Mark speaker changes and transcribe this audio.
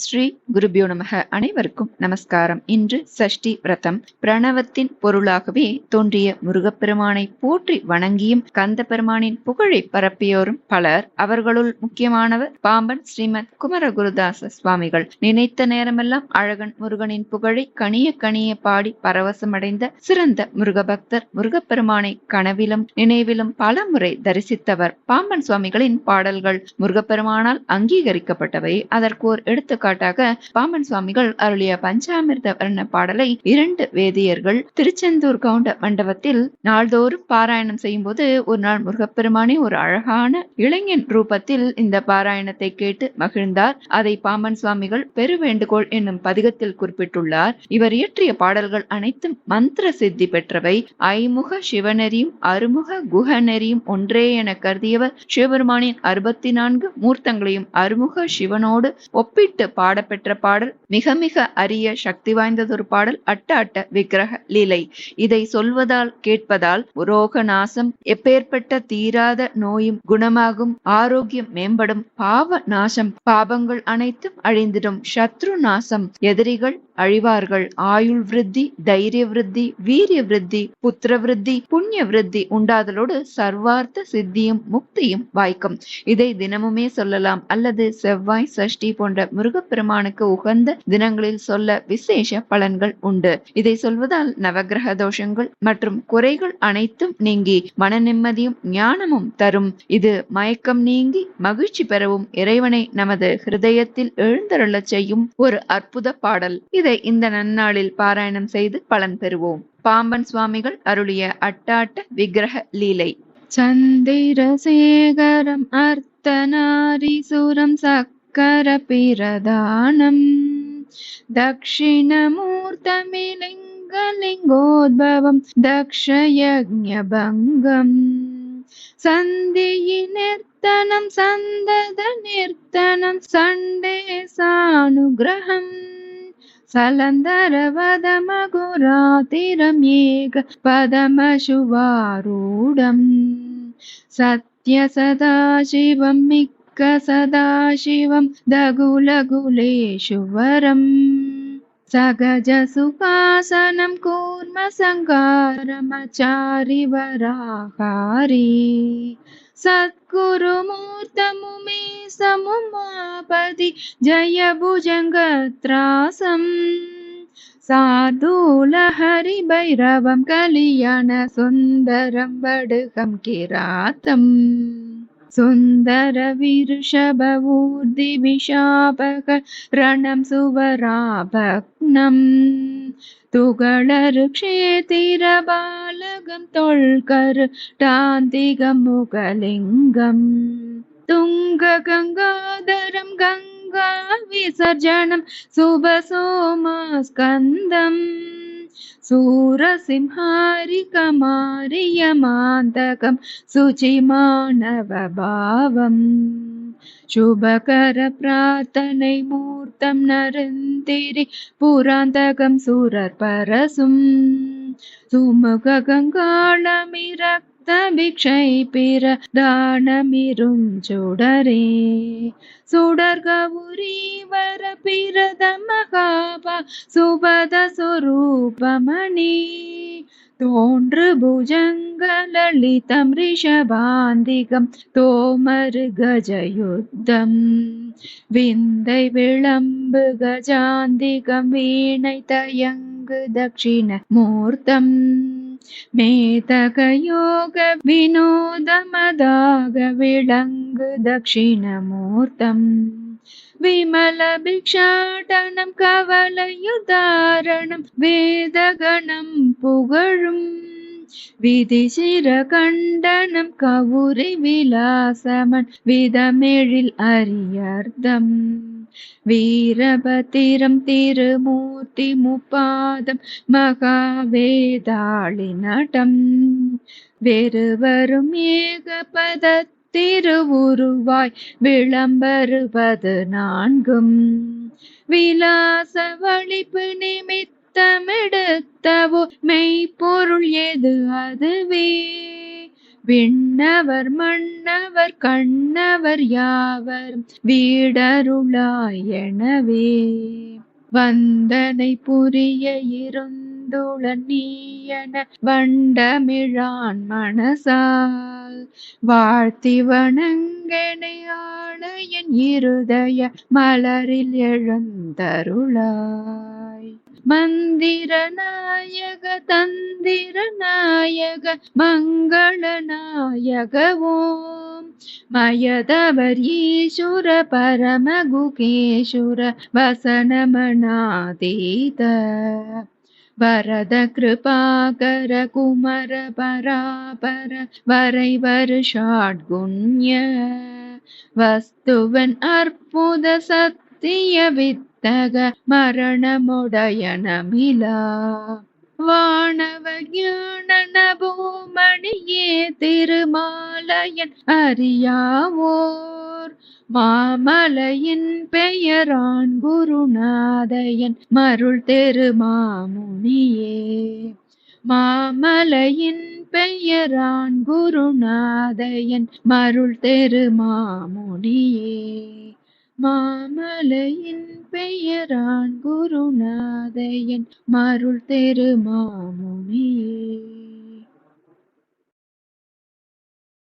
Speaker 1: ஸ்ரீ குருபியோ நமக. அனைவருக்கும் நமஸ்காரம். இன்று சஷ்டி விரதம். பிரணவத்தின் பொருளாகவே தோன்றிய முருகப்பெருமானை போற்றி வணங்கியும் கந்த பெருமானின் புகழை பரப்பியோரும் பலர். அவர்களுள் முக்கியமானவர் பாம்பன் ஸ்ரீமத் குமரகுருதாச சுவாமிகள். நினைத்த நேரமெல்லாம் அழகன் முருகனின் புகழை கனிய கனிய பாடி பரவசமடைந்த சிறந்த முருகபக்தர் முருகப்பெருமானை கனவிலும் நினைவிலும் பல முறை தரிசித்தவர். பாம்பன் சுவாமிகளின் பாடல்கள் முருகப்பெருமானால் அங்கீகரிக்கப்பட்டவை. அதற்கு ஒரு எடுத்துக்காட்டாக பாமன் சுவாமிகள் அருளிய பஞ்சாமிர்த வர்ண பாடலை இரண்டு வேதியர்கள் திருச்செந்தூர் கவுண்ட மண்டபத்தில் நாள்தோறும் பாராயணம் செய்யும் போது ஒரு நாள் முருகப்பெருமானே ஒரு அழகான இளைஞன் ரூபத்தில் இந்த பாராயணத்தை கேட்டு மகிழ்ந்தார். அதை பாமன் சுவாமிகள் பெருவேண்டுகோள் என்னும் பதிகத்தில் குறிப்பிட்டுள்ளார். இவர் இயற்றிய பாடல்கள் அனைத்தும் மந்திர சித்தி பெற்றவை. ஐமுக சிவநெறியும் அருமுக குஹநெறியும் ஒன்றே என கருதியவர் சிவபெருமானின் அறுபத்தி நான்கு மூர்த்தங்களையும் அருமுக சிவனோடு ஒப்பிட்டு பாடப்பெற்ற பாடல் மிக மிக அரிய சக்தி வாய்ந்ததொரு பாடல் அட்ட அட்ட விக்கிரக லீலை. இதை சொல்வதால் கேட்பதால் ரோக நாசம் எப்பேற்பட்ட தீராத நோயும் குணமாகும் ஆரோக்கியம் மேம்படும் பாவ நாசம் பாபங்கள் அனைத்தும் அழிந்திடும் சத்ரு நாசம் எதிரிகள் அழிவார்கள் ஆயுள் விருத்தி தைரிய விருத்தி வீரிய விருத்தி புத்திர விருத்தி புண்ணிய விருத்தி உண்டாதலோடு சர்வார்த்த சித்தியும் முக்தியும் வாய்க்கும். இதை தினமுமே சொல்லலாம் அல்லது செவ்வாய் சஷ்டி போன்ற முருகப்பெருமானுக்கு உகந்த தினங்களில் சொல்ல விசேஷ பலன்கள் உண்டு. இதை சொல்வதால் நவகிரக தோஷங்கள் மற்றும் குறைகள் அனைத்தும் நீங்கி மன நிம்மதியும் ஞானமும் தரும். இது மயக்கம் நீங்கி மகிழ்ச்சி பெறவும் இறைவனை நமது ஹிருதயத்தில் எழுந்தருளச் செய்யும் ஒரு அற்புத பாடல். இதை இந்த நன்னாளில் பாராயணம் செய்து பலன் பெறுவோம். பாம்பன் சுவாமிகள் அருளிய அட்டாட்ட விக்கிரக லீலை. சந்திரசேகரம் அர்த்தநாரிசுரம் दानम् दक्षिणमूर्तमिलिङ्गलिङ्गोद्भवं दक्षयज्ञभङ्गम् सन्धि निर्तनं सन्दद नर्तनं सण्डे सानुग्रहम् मुरातिरमेक पदमशुवारूढम् सत्य सदाशिवम् மிக்க சதாசிவம் தகுலகுலேஷுவரம் சகஜ சுகாசனம் கூர்ம சங்காரமச்சாரி வராகாரி. சத்குருமூர்த்தமுமே சமுமாபதி ஜய புஜங்கத்ராசம். சார்தூலஹரி பைரவம் सुन्दरविर्षभवूर्दिविशापकरणं सुवराभग्नम् तुगणरुक्षेतिरबालगं तोल्कर्न्तिगं मुकलिङ्गं तुङ्गगङ्गाधरं गङ्गाविसर्जनं विसर्जनं சுவராபக்னம் துகளரு க்ஷேத்திர பாலகம் தொல்கரு டாந்திகம் முகலிங்கம் துங்க கங்காதரம் கங்கா விசர்ஜனம் சுபசோமாஸ்கந்தம் சூரசிம்ஹாரிகமாரியமாந்தகம் சுச்சிமானவபாவம் சுபகர பிரார்த்தனை மூர்த்தம் நருந்திரி புராந்தகம் சுரர் பரசும் சுமுக கங்காளமிரக்த பிக்ஷை பிர தானமிரும் சுடரே சுடர் கவுரி வர பிரத மகாபா சுபத சுரூபமணி रूपमणि तोण्डभुजङ्ग ऋषभान्दिकं ऋषभाधिकम् तोमर् गजयुद्धम् विन्दै विलम्ब गजान्तिग वीणितयङ्ग दक्षिणमूर्तम् मेतकयोगविनोदमदागविडङ्ग दक्षिणमूर्तम् மேதக விமல பிக்ஷாடனம் கவலயுதாரணம் வேதகணம் புகழும் விதிசிர கண்டனம் கவுரி விலாசமன் விதமெழில் அரியர்தம் வீரபத்திரம் திருமூர்த்தி முப்பாதம் மகாவேதாளி நடம் வெறுவரும் ஏக திருவுருவாய் விளம்பருவது நான்கும். விலாச வழிப்பு நிமித்தமெடுத்தவோ மெய்ப்பொருள் எது அதுவே? விண்ணவர் மன்னவர் கண்ணவர் யாவர் வீடருளாய் எனவே? வந்தனை புரிய இருந்த இருந்துள நீயன வண்டமிழான் மனசால். வாழ்த்தி வணங்கனையாள என் இருதய மலரில் எழுந்தருளாய். மந்திர நாயக தந்திர நாயக மங்கள நாயக ஓம். மயதவர் ஈஸ்வர பரமகுகேஸ்வர வசனமனாதீத. வரத கிருபாகர குமர பராபர வரைவர் ஷாட்குண்ய வஸ்துவன் அற்புத சத்திய வித்தக மரணமுடையனமிலா வானவ ஞானன பூமணியே மாமலையன் அறியாவோர். மாமலையின் பெயரான் குருநாதையன். மருள் தெரு மாமுனியே. மாமலையின் பெயரான் குருநாதையன். மருள் தெரு மாமுனியே. மாமலையின் பெயரான் குருநாதையன். மருள் தெரு மாமுனியே.